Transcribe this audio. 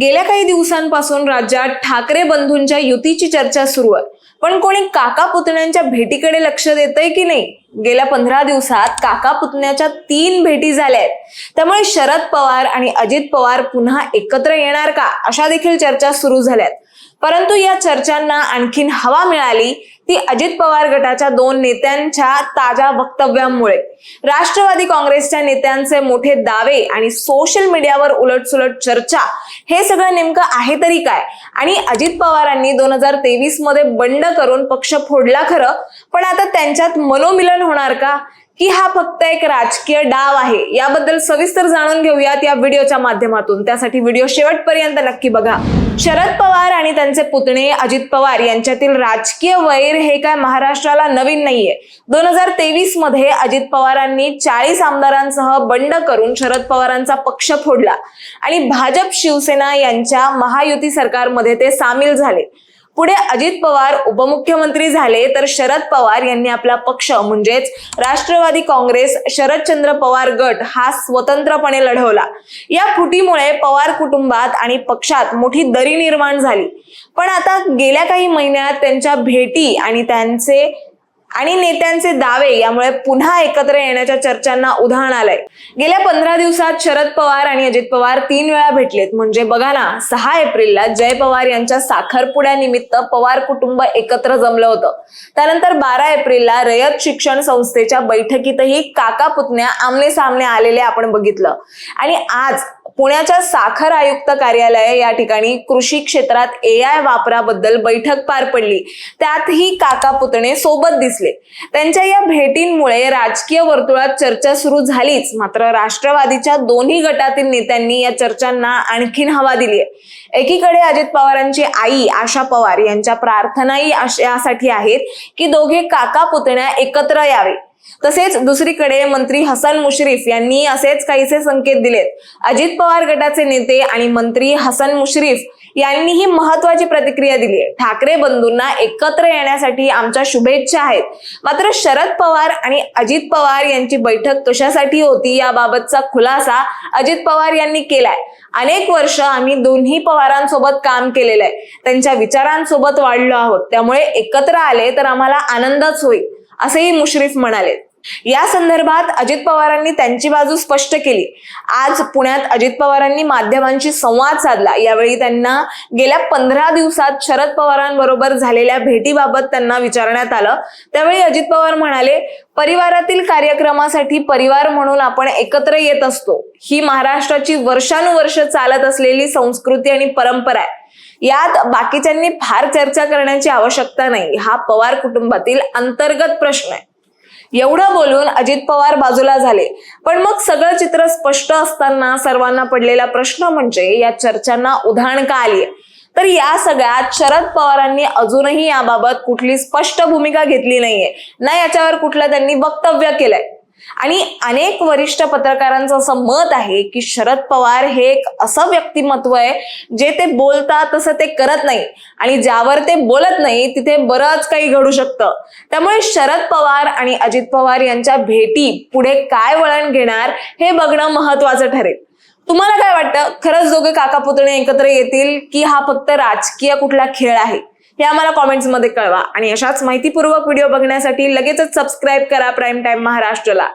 गेल्या काही दिवसांपासून राज्यात ठाकरे बंधूंच्या युतीची चर्चा सुरू आहे. पण कोणी काका पुतण्यांच्या भेटीकडे लक्ष देतंय की नाही? गेल्या पंधरा दिवसात काका पुतण्याच्या तीन भेटी झाल्या आहेत त्यामुळे शरद पवार आणि अजित पवार पुन्हा एकत्र येणार का? अशा देखील चर्चा सुरू झाल्यात. परंतु या चर्चांना आणखीन हवा मिळाली ती अजित पवार गटाच्या दोन नेत्यांच्या ताज्या वक्तव्यांमुळे. राष्ट्रवादी काँग्रेसच्या नेत्यांचे मोठे दावे आणि सोशल मीडियावर उलटसुलट चर्चा हे सगळं नेमकं आहे तरी काय? आणि अजित पवारांनी दोन हजार तेवीसमध्ये बंड करून पक्ष फोडला खरं? पण आता त्यांच्यात मनोमिलन होणार का? की हा फक्त एक राजकीय डाव आहे. याबद्दल सविस्तर जाणून घेऊयात या व्हिडिओच्या माध्यमातून. त्यासाठी व्हिडिओ शेवटपर्यंत नक्की बघा. शरद पवार आणि त्यांचे पुतणे अजित पवार यांच्यातील राजकीय वैर हे काय महाराष्ट्राला नवीन नाहीये. दोन हजार तेवीसमध्ये अजित पवारांनी चाळीस आमदारांसह बंड करून शरद पवारांचा पक्ष फोडला. आणि भाजप शिवसेना यांच्या महायुती सरकारमध्ये ते सामील झाले. पुढे अजित पवार उपमुख्यमंत्री झाले तर शरद पवार यांनी आपला पक्ष म्हणजेच राष्ट्रवादी काँग्रेस शरदचंद्र पवार गट हा स्वतंत्रपणे लढवला. या फुटीमुळे पवार कुटुंबात आणि पक्षात मोठी दरी निर्माण झाली. पण आता गेल्या काही महिन्यात त्यांच्या भेटी आणि त्यांचे आणि नेत्यांचे दावे यामुळे पुन्हा एकत्र येण्याच्या चर्चांना उधाण आलंय. गेल्या पंधरा दिवसात शरद पवार आणि अजित पवार तीन वेळा भेटलेत. म्हणजे बघा ना सहा एप्रिलला जय पवार यांच्या साखरपुड्यानिमित्त पवार कुटुंब एकत्र जमलं होतं. त्यानंतर बारा एप्रिलला रयत शिक्षण संस्थेच्या बैठकीतही काका पुतण्या आमने सामने आलेले आपण बघितलं. आणि आज पुण्याच्या साखर आयुक्त कार्यालय या ठिकाणी कृषी क्षेत्रात ए आय वापराबद्दल बैठक पार पडली. त्यातही काका पुतणे सोबत दिसले. त्यांच्या या भेटींमुळे राजकीय वर्तुळात चर्चा सुरू झालीच. मात्र राष्ट्रवादीच्या दोन्ही गटातील नेत्यांनी या चर्चांना आणखीन हवा दिली आहे एकीकडे अजित पवारांची आई आशा पवार यांच्या प्रार्थनाही यासाठी आहेत की दोघे काका पुतण्या एकत्र यावे. तसेच दुसरीकडे मंत्री हसन मुश्रीफ यांनी असेच काहीसे संकेत दिलेत. अजित पवार गटाचे नेते आणि मंत्री हसन मुश्रीफ यांनीही महत्वाची प्रतिक्रिया दिली आहे. ठाकरे बंधूंना एकत्र येण्यासाठी आमच्या शुभेच्छा आहेत. मात्र शरद पवार आणि अजित पवार यांची बैठक कशासाठी होती याबाबतचा खुलासा अजित पवार यांनी केलाय. अनेक वर्ष आम्ही दोन्ही पवारांसोबत काम केलेलं आहे. त्यांच्या विचारांसोबत वाढलो आहोत. त्यामुळे एकत्र आले तर आम्हाला आनंदच होईल. असेही मुश्रीफ म्हणाले. या संदर्भात अजित पवारांनी त्यांची बाजू स्पष्ट केली. आज पुण्यात अजित पवारांनी माध्यमांशी संवाद साधला. यावेळी त्यांना गेल्या पंधरा दिवसात शरद पवारांबरोबर झालेल्या भेटीबाबत त्यांना विचारण्यात आलं. त्यावेळी अजित पवार म्हणाले परिवारातील कार्यक्रमासाठी परिवार म्हणून आपण एकत्र येत असतो. ही महाराष्ट्राची वर्षानुवर्ष चालत असलेली संस्कृती आणि परंपरा आहे. यात बाकीच्यांनी फार चर्चा करण्याची आवश्यकता नाही. हा पवार कुटुंबातील अंतर्गत प्रश्न आहे. एवढं बोलून अजित पवार बाजूला झाले. पण मग सगळं चित्र स्पष्ट असताना सर्वांना पडलेला प्रश्न म्हणजे या चर्चांना उधाण का आली तर या सगळ्यात शरद पवारांनी अजूनही याबाबत कुठली स्पष्ट भूमिका घेतली नाहीये. ना याच्यावर कुठलं त्यांनी वक्तव्य केलंय. आणि अनेक वरिष्ठ पत्रकारांचं असं मत आहे की शरद पवार हे एक असं व्यक्तिमत्व आहे जे ते बोलतात तसं ते करत नाही. आणि ज्यावर ते बोलत नाही तिथे बरंच काही घडू शकतं. त्यामुळे शरद पवार आणि अजित पवार यांच्या भेटी पुढे काय वळण घेणार हे बघणं महत्वाचं ठरेल. तुम्हाला काय वाटतं? खरंच दोघे काका पुतणे एकत्र येतील की हा फक्त राजकीय कुठला खेळ आहे? हे आम्हाला कॉमेंट्समध्ये कळवा. आणि अशाच माहितीपूर्वक व्हिडिओ बघण्यासाठी लगेचच सबस्क्राईब करा प्राईम टाइम महाराष्ट्रला.